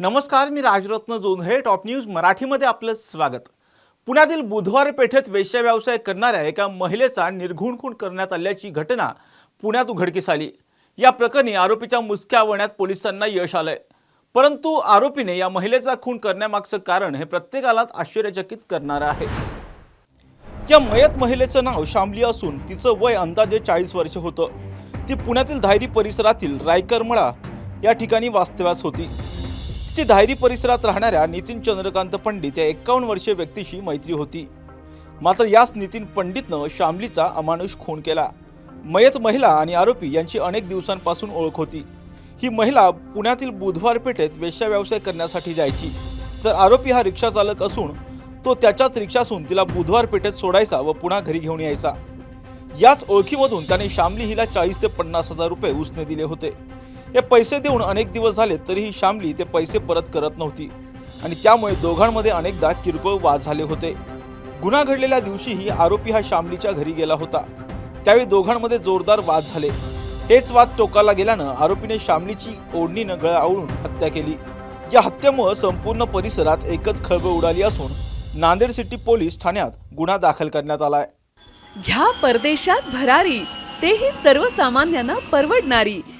नमस्कार मी Rajratna Jondhale top news मराठीमध्ये आपलं स्वागत. पुण्यातील बुधवार पेठेत वेश्या व्यवसाय करणाऱ्या एका महिलेचा निर्घुण खून करण्यात आल्याची घटना पुण्यात उघडकीस आली. या प्रकरणी आरोपीच्या मुसक्या आवळण्यात पोलिसांना यश आलंय. परंतु आरोपीने या महिलेचा खून करण्यामागचं कारण हे प्रत्येकालाच आश्चर्यचकित करणारं आहे. या मयत महिलेचं नाव शामली असून तिचं वय अंदाजे चाळीस वर्ष होतं. ती पुण्यातील धायरी परिसरातील रायकरमळा या ठिकाणी वास्तव्यास होती. तिची धायरी परिसरात राहणाऱ्या नितीन चंद्रकांत पंडित या एक्कावन्न वर्षीय व्यक्तीशी मैत्री होती. मात्र याच नितीन पंडितनं शामलीचा अमानुष खून केला. मयत महिला आणि आरोपी यांची अनेक दिवसांपासून ओळख होती. ही महिला पुण्यातील बुधवार पेठेत वेश्या व्यवसाय करण्यासाठी जायची. तर आरोपी हा रिक्षा चालक असून तो त्याच्याच रिक्षासून तिला बुधवार पेठेत सोडायचा व पुन्हा घरी घेऊन यायचा. याच ओळखीमधून त्याने शामली हिला चाळीस ते पन्नास हजार रुपये उसने दिले होते. हे पैसे देऊन अनेक दिवस झाले तरीही शामली ते पैसे परत करत नव्हती. आणि त्यामुळे दोघांमध्ये अनेकदा किरकोळ वाद झाले होते. गुन्हा घडलेल्या दिवशीही आरोपी हा शामलीच्या घरी गेला होता. त्यावेळी दोघांमध्ये जोरदार वाद झाले. हेच वाद टोकाला गेल्यानं आरोपीने शामलीची ओढणीनं गळा आवळून हत्या केली. या हत्येमुळे संपूर्ण परिसरात एकच खळबळ उडाली असून नांदेड सिटी पोलीस ठाण्यात गुन्हा दाखल करण्यात आलाय. घ्या परदेशात भरारी तेही सर्वसामान्यांना परवडणारी.